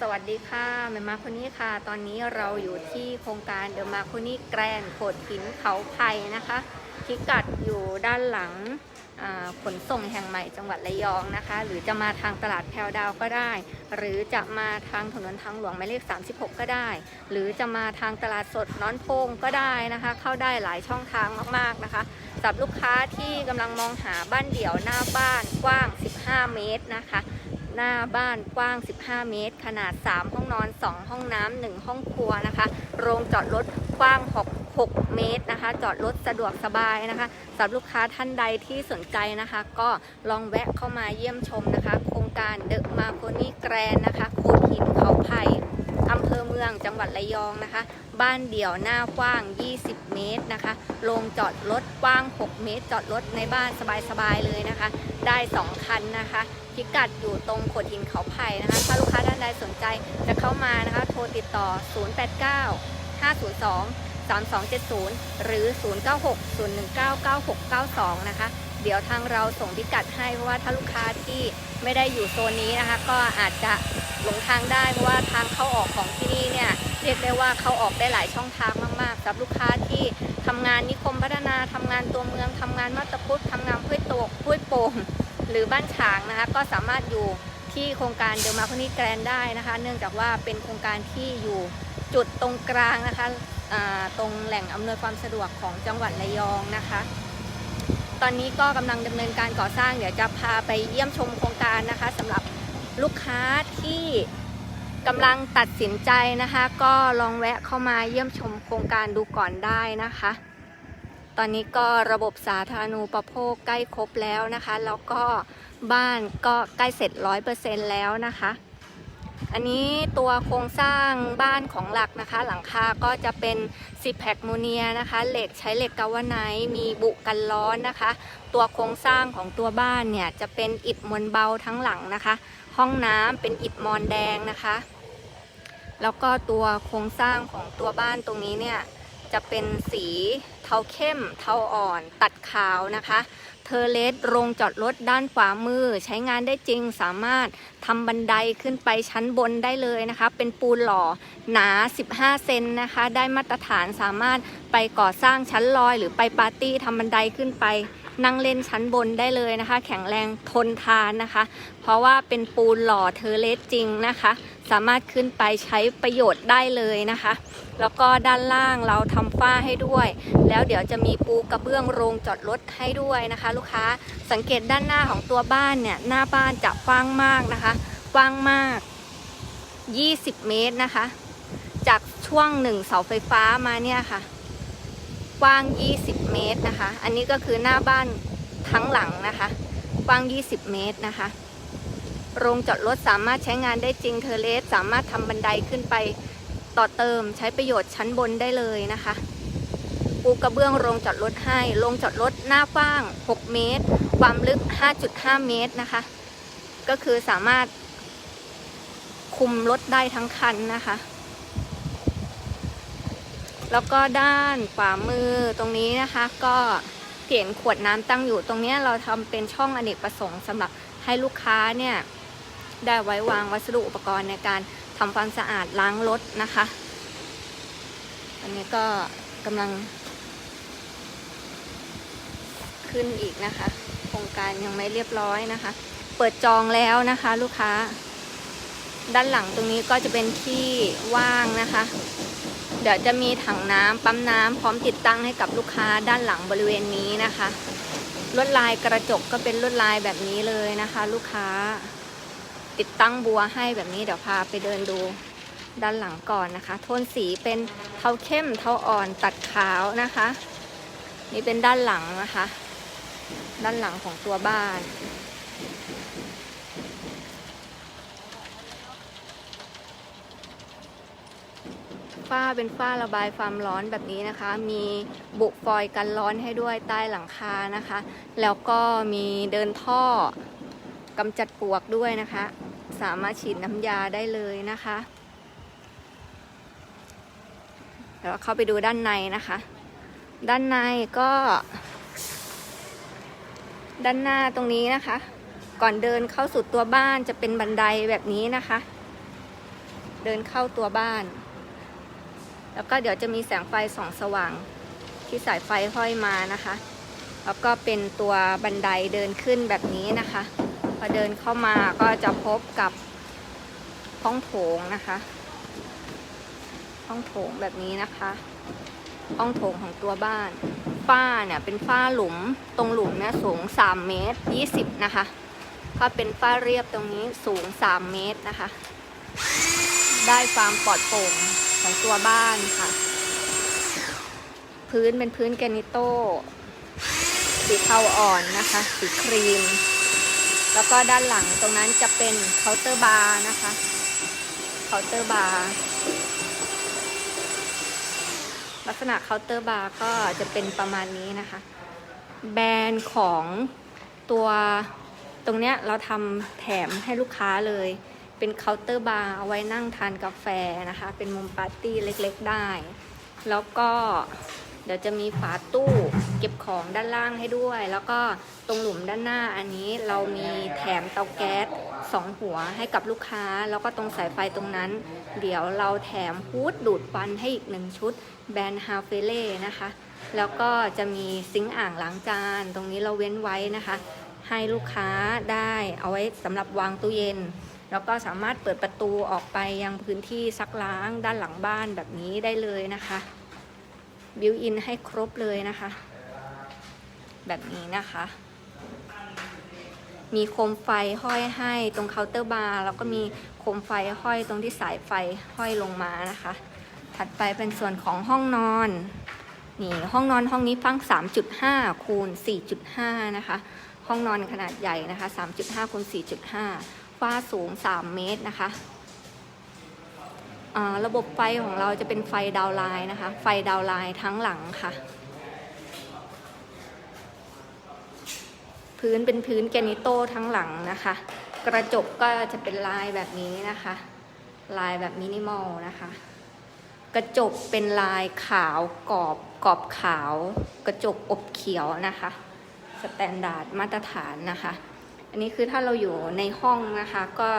สวัสดีค่ะแม่มาคนนี้ค่ะ ตอนนี้เราอยู่ที่โครงการเดอะมาคนนี้แกรนโขดหินเขาไผ่นะคะพิกัดอยู่ด้านหลังขนส่งแห่งใหม่จังหวัดระยองนะคะ หรือจะมาทางตลาดแพรวดาวก็ได้ หรือจะมาทางถนนทางหลวงหมายเลข 36 ก็ได้ หรือจะมาทางตลาดสดน้อนพงก็ได้นะคะ เข้าได้หลายช่องทางมากๆนะคะสำหรับลูกค้าที่กำลังมองหาบ้านเดี่ยวหน้าบ้านกว้าง 15 เมตรนะคะ หน้าบ้านกว้าง 15 เมตร ขนาด 3 ห้องนอน 2 ห้องน้ำ 1 ห้องครัวนะคะ โรงจอดรถกว้าง 6 6 เมตรนะคะ จอดรถสะดวกสบายนะคะสำหรับลูกค้าท่านใดที่สนใจนะคะ ก็ลองแวะเข้ามาเยี่ยมชมนะคะ โครงการเดอะมาโคนี่แกรนนะคะโคหินเขาไผ่อำเภอเมืองจังหวัดระยองนะคะ บ้านเดี่ยวหน้ากว้าง 20 เมตรนะคะโรงจอดรถกว้าง 6 เมตร จอดรถในบ้านสบายๆเลยนะคะ ได้ 2 คันนะคะ พิกัดอยู่ตรงโขดหินเขาไผ่นะคะ ถ้าลูกค้าท่านใดสนใจจะเข้ามานะคะ โทรติดต่อ 089 502 3270 หรือ 096 019 9692 นะคะ เดี๋ยวทางเราส่งพิกัดให้เพราะว่าถ้าลูกค้าที่ไม่ได้อยู่โซนนี้นะคะ ก็อาจจะหลงทางได้เพราะว่าทางเข้าออกของที่นี่เนี่ยเรียกได้ว่าเข้าออกได้หลายช่องทางมากๆสำหรับลูกค้าที่ทำงานนิคมพัฒนาทำงานตัวเมืองทำงานมาตรพุทธทำงานห้วยโตกห้วยโป่ง หรือบ้านฉางนะคะก็สามารถอยู่ที่โครงการเดลมาคอนี่แกรนได้นะคะ เนื่องจากว่าเป็นโครงการที่อยู่จุดตรงกลางนะคะตรงแหล่งอำนวยความสะดวกของจังหวัดระยองนะคะ ตอนนี้ก็กำลังดำเนินการก่อสร้างเดี๋ยวจะพาไปเยี่ยมชมโครงการนะคะสำหรับลูกค้าที่กำลังตัดสินใจนะคะ ก็ลองแวะเข้ามาเยี่ยมชมโครงการดูก่อนได้นะคะ ตอนนี้ก็ระบบสาธารณูปโภคใกล้ครบแล้วนะคะ แล้วก็บ้านก็ใกล้เสร็จร้อยเปอร์เซ็นแล้วนะคะ อันนี้ตัวโครงสร้างบ้านของหลักนะคะ หลังคาก็จะเป็นซิแพคโมเนียนะคะ เหล็กใช้เหล็กกาวไนท์มีบุกันร้อนนะคะ ตัวโครงสร้างของตัวบ้านเนี่ยจะเป็นอิฐมวลเบาทั้งหลังนะคะ ห้องน้ำเป็นอิฐมอนแดงนะคะ แล้วก็ตัวโครงสร้างของตัวบ้านตรงนี้เนี่ย จะเป็นสีเทาเข้มเทาอ่อนตัดขาวนะคะ เทอเลสโรงจอดรถด้านขวามือ ใช้งานได้จริงสามารถทำบันไดขึ้นไปชั้นบนได้เลยนะคะ เป็นปูนหล่อหนา 15 เซนนะคะ ได้มาตรฐานสามารถไปก่อสร้างชั้นลอย หรือไปปาร์ตี้ทำบันไดขึ้นไปนั่งเล่นชั้นบนได้เลยนะคะ แข็งแรงทนทานนะคะ เพราะว่าเป็นปูนหล่อเทอเลสจริงนะคะ สามารถขึ้นไปใช้ประโยชน์ได้เลยนะคะ แล้วก็ด้านล่างเราทำฝ้าให้ด้วย แล้วเดี๋ยวจะมีปูกระเบื้องโรงจอดรถให้ด้วยนะคะ ลูกค้าสังเกตด้านหน้าของตัวบ้านเนี่ยหน้าบ้านจะกว้างมากนะคะกว้างมาก 20 เมตรนะคะ จากช่วงหนึ่งเสาไฟฟ้ามาเนี่ยค่ะกว้าง 20 เมตรนะคะ อันนี้ก็คือหน้าบ้านทั้งหลังนะคะ กว้าง 20 เมตรนะคะ โรงจอดรถสามารถใช้งานได้จริงเทเลสสามารถทำบันไดขึ้นไปต่อเติมใช้ประโยชน์ชั้นบนได้เลยนะคะปูกระเบื้องโรงจอดรถให้โรงจอดรถหน้ากว้าง 6 เมตร ความลึก 5.5 เมตรนะคะ ก็คือสามารถคุมรถได้ทั้งคันนะคะ แล้วก็ด้านขวามือตรงนี้นะคะ ก็เห็นขวดน้ำตั้งอยู่ตรงนี้เราทำเป็นช่องอเนกประสงค์สำหรับให้ลูกค้าเนี่ย ได้ไว้วางวัสดุอุปกรณ์ในการทำความสะอาดล้างรถนะคะอันนี้ก็กำลัง ขึ้นอีกนะคะ โครงการยังไม่เรียบร้อยนะคะ เปิดจองแล้วนะคะ ลูกค้า ด้านหลังตรงนี้ก็จะเป็นที่ว่างนะคะ เดี๋ยวจะมีถังน้ำปั๊มน้ำพร้อมติดตั้งให้กับลูกค้าด้านหลังบริเวณนี้นะคะลวดลายกระจกก็เป็นลวดลายแบบนี้เลยนะคะ ลูกค้า ติดตั้งบัวให้แบบนี้เดี๋ยวพาไปเดินดูด้านหลังก่อนนะคะ โทนสีเป็นเทาเข้มเทาอ่อนตัดขาวนะคะ นี่เป็นด้านหลังนะคะ ด้านหลังของตัวบ้านฝ้าเป็นฝ้าระบายความร้อนแบบนี้นะคะ มีบุฟอยกันร้อนให้ด้วยใต้หลังคานะคะ แล้วก็มีเดินท่อกำจัดปลวกด้วยนะคะ สามารถฉีดน้ำยาได้เลยนะคะเดี๋ยวเราเข้าไปดูด้านในนะคะ ด้านในก็ ด้านหน้าตรงนี้นะคะ ก่อนเดินเข้าสู่ตัวบ้านจะเป็นบันไดแบบนี้นะคะ เดินเข้าตัวบ้าน แล้วก็เดี๋ยวจะมีแสงไฟส่องสว่างที่สายไฟห้อยมานะคะ แล้วก็เป็นตัวบันไดเดินขึ้นแบบนี้นะคะ อเดินเข้ามาก็จะพบกับห้องโถงนะคะ ห้องโถงแบบนี้นะคะ ห้องโถงของตัวบ้านฝ้าเนี่ยเป็นฝ้าหลุมตรงหลุมเนี่ยสูง 3 เมตร 20 นะคะถ้าเป็นฝ้าเรียบตรงนี้สูง 3 เมตรนะคะ ได้ความปลอดโปร่งของตัวบ้านค่ะ พื้นเป็นพื้นแกนิโต้สีเทาอ่อนนะคะ สีครีม แล้วก็ด้านหลังตรงนั้นจะเป็นเคาน์เตอร์บาร์นะคะ เคาน์เตอร์บาร์ ลักษณะเคาน์เตอร์บาร์ก็จะเป็นประมาณนี้นะคะ แบรนด์ของตัวตรงเนี้ยเราทำแถมให้ลูกค้าเลย เป็นเคาน์เตอร์บาร์เอาไว้นั่งทานกาแฟนะคะ เป็นมุมปาร์ตี้เล็กๆได้ แล้วก็ เดี๋ยวจะมีฝาตู้เก็บของด้านล่างให้ด้วย แล้วก็ตรงหลุมด้านหน้าอันนี้เรามีแถมเตาแก๊สสองหัวให้กับลูกค้า แล้วก็ตรงสายไฟตรงนั้น เดี๋ยวเราแถมฮูดดูดควันให้อีกหนึ่งชุด แบรนด์ฮาเฟเล่นะคะ แล้วก็จะมีซิงค์อ่างล้างจาน ตรงนี้เราเว้นไว้นะคะ ให้ลูกค้าได้เอาไว้สำหรับวางตู้เย็นแล้วก็สามารถเปิดประตูออกไปยังพื้นที่ซักล้างด้านหลังบ้านแบบนี้ได้เลยนะคะ บิวอินให้ครบเลยนะคะ แบบนี้นะคะ มีโคมไฟห้อยให้ตรงเคาน์เตอร์บาร์แล้วก็มีโคมไฟห้อยตรงที่สายไฟห้อยลงมานะคะ ถัดไปเป็นส่วนของห้องนอนนี่ห้องนอนห้องนี้ฟัง 3.5 คูณ 4.5 นะคะ ห้องนอนขนาดใหญ่นะคะ 3.5 คูณ 4.5ฟ้าสูง 3 เมตรนะคะ ระบบไฟของเราจะเป็นไฟดาวไลน์นะคะ ไฟดาวไลน์ทั้งหลังค่ะ พื้นเป็นพื้นแกนิโต้ทั้งหลังนะคะ กระจกก็จะเป็นลายแบบนี้นะคะ ลายแบบมินิมอลนะคะ กระจกเป็นลายขาวกรอบกรอบขาว กระจกอบเขียวนะคะสแตนดาร์ดมาตรฐานนะคะ อันนี้คือถ้าเราอยู่ในห้องนะคะก็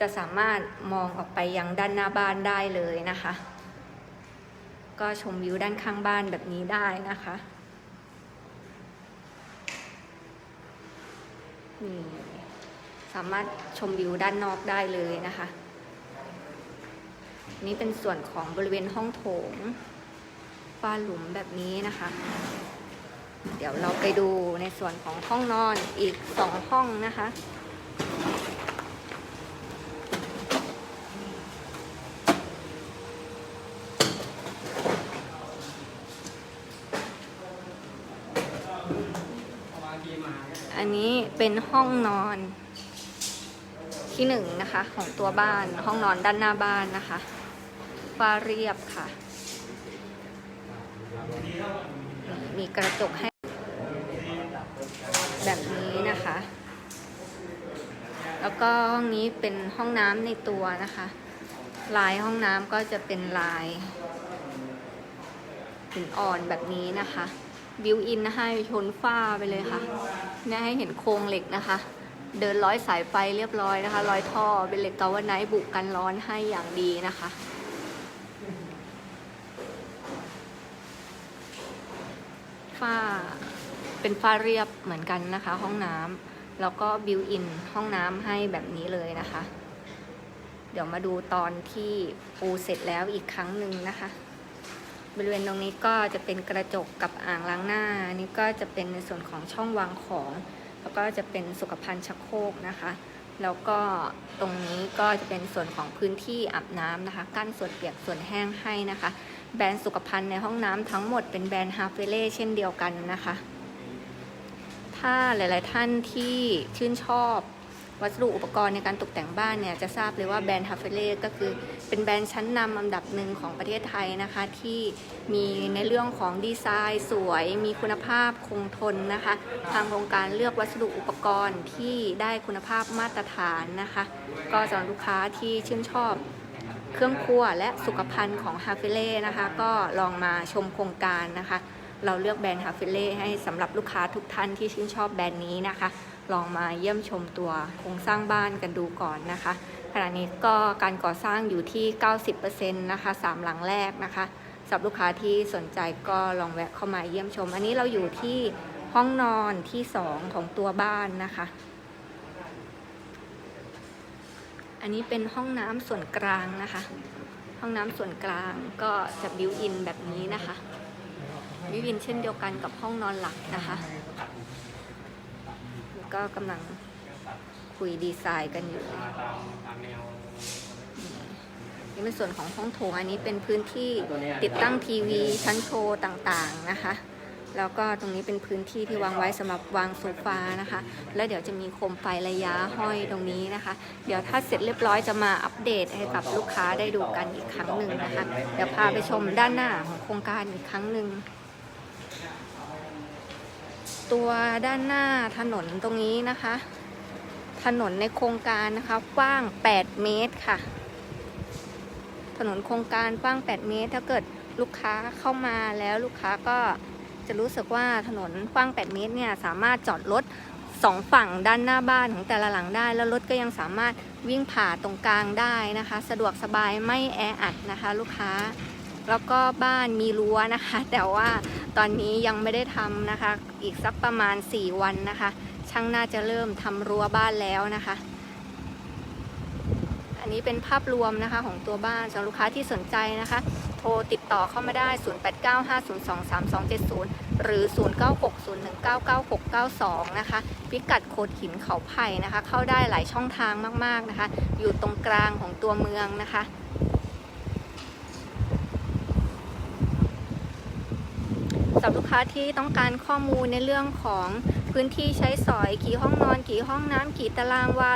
จะสามารถมองออกไปยังด้านหน้าบ้านได้เลยนะคะ ก็ชมวิวด้านข้างบ้านแบบนี้ได้นะคะนี่สามารถชมวิวด้านนอกได้เลยนะคะ นี่เป็นส่วนของบริเวณห้องโถงฝ้าหลุมแบบนี้นะคะ เดี๋ยวเราไปดูในส่วนของห้องนอนอีกสองห้องนะคะ อันนี้ เป็นห้องนอนที่หนึ่งนะคะ ของตัวบ้านห้องนอนด้านหน้าบ้านนะคะฝ้าเรียบค่ะ มีกระจกให้แบบนี้นะคะ แล้วก็ห้องนี้เป็นห้องน้ำในตัวนะคะ ลายห้องน้ำก็จะเป็นลายหินอ่อนแบบนี้นะคะ บิวอินให้ชนฝ้าไปเลยค่ะเนี่ยให้เห็นโครงเหล็กนะคะ เดินร้อยสายไฟเรียบร้อยนะคะ ร้อยท่อเป็นเหล็กกาวาไนท์บุกกันร้อนให้อย่างดีนะคะฝ้าเป็นฝ้าเรียบเหมือนกันนะคะ ห้องน้ำแล้วก็บิวอินห้องน้ำให้แบบนี้เลยนะคะ เดี๋ยวมาดูตอนที่ปูเสร็จแล้วอีกครั้งหนึ่งนะคะ บริเวณตรงนี้ก็จะเป็นกระจกกับอ่างล้างหน้านนี่ก็จะเป็นในส่วนของช่องวางของ แล้วก็จะเป็นสุขภัณฑ์ชักโครกนะคะ แล้วก็ตรงนี้ก็จะเป็นส่วนของพื้นที่อาบน้ำนะคะ กั้นส่วนเปียกส่วนแห้งให้นะคะ แบรนด์สุขภัณฑ์ในห้องน้ำทั้งหมดเป็นแบรนด์ฮาเฟเล่เช่นเดียวกันนะคะ ถ้าหลาย ๆ ท่านที่ชื่นชอบ วัสดุอุปกรณ์ในการตกแต่งบ้านเนี่ยจะทราบเลยว่าแบรนด์ฮาเฟเล่ก็คือเป็นแบรนด์ชั้นนำอันดับหนึ่งของประเทศไทยนะคะ ที่มีในเรื่องของดีไซน์ สวย มีคุณภาพคงทนนะคะ ทางโครงการเลือกวัสดุอุปกรณ์ที่ได้คุณภาพมาตรฐานนะคะ ก็สำหรับลูกค้าที่ชื่นชอบเครื่องครัวและสุขภัณฑ์ของฮาเฟเล่นะคะ ก็ลองมาชมโครงการนะคะ เราเลือกแบรนด์ฮาเฟเล่ให้สำหรับลูกค้าทุกท่านที่ชื่นชอบแบรนด์นี้นะคะ ลองมาเยี่ยมชมตัวโครงสร้างบ้านกันดูก่อนนะคะ ขณะนี้ก็การก่อสร้างอยู่ที่ 90%นะคะสามหลังแรกนะคะสำหรับลูกค้าที่สนใจก็ลองแวะเข้ามาเยี่ยมชม อันนี้เราอยู่ที่ห้องนอนที่ 2 ของตัวบ้านนะคะ อันนี้เป็นห้องน้ำส่วนกลางนะคะ ห้องน้ำส่วนกลางก็จะบิวอินแบบนี้นะคะ บิวอินเช่นเดียวกันกับห้องนอนหลักนะคะ ก็กำลังคุยดีไซน์กันอยู่นี่เป็นส่วนของห้องโถงอันนี้เป็นพื้นที่ติดตั้งทีวีชั้นโชว์ต่างๆนะคะแล้วก็ตรงนี้เป็นพื้นที่ที่วางไว้สำหรับวางโซฟานะคะ แล้วเดี๋ยวจะมีโคมไฟระยะห้อยตรงนี้นะคะ เดี๋ยวถ้าเสร็จเรียบร้อยจะมาอัปเดตให้กับลูกค้าได้ดูกันอีกครั้งหนึ่งนะคะ เดี๋ยวพาไปชมด้านหน้าของโครงการอีกครั้งหนึ่ง ตัวด้านหน้าถนนตรงนี้นะคะ ถนนในโครงการนะคะกว้าง 8 เมตรค่ะ ถนนโครงการกว้าง 8 เมตร ถ้าเกิดลูกค้าเข้ามาแล้วลูกค้าก็จะรู้สึกว่าถนนกว้าง 8 เมตรเนี่ยสามารถจอดรถสองฝั่งด้านหน้าบ้านของแต่ละหลังได้ แล้วรถก็ยังสามารถวิ่งผ่าตรงกลางได้นะคะ สะดวกสบายไม่แออัดนะคะ ลูกค้า แล้วก็บ้านมีรั้วนะคะ แต่ว่า ตอนนี้ยังไม่ได้ทำนะคะ อีกสักประมาณ 4 วันนะคะ ช่างน่าจะเริ่มทำรั้วบ้านแล้วนะคะ อันนี้เป็นภาพรวมนะคะของตัวบ้านสำหรับลูกค้าที่สนใจนะคะ โทรติดต่อเข้ามาได้ 0895023270 หรือ 0960199692 นะคะ พิกัดโคดหินเขาไผ่นะคะ เข้าได้หลายช่องทางมากๆนะคะ อยู่ตรงกลางของตัวเมืองนะคะ สำหรับลูกค้าที่ต้องการข้อมูลในเรื่องของพื้นที่ใช้สอยกี่ห้องนอนกี่ห้องน้ำกี่ตารางวา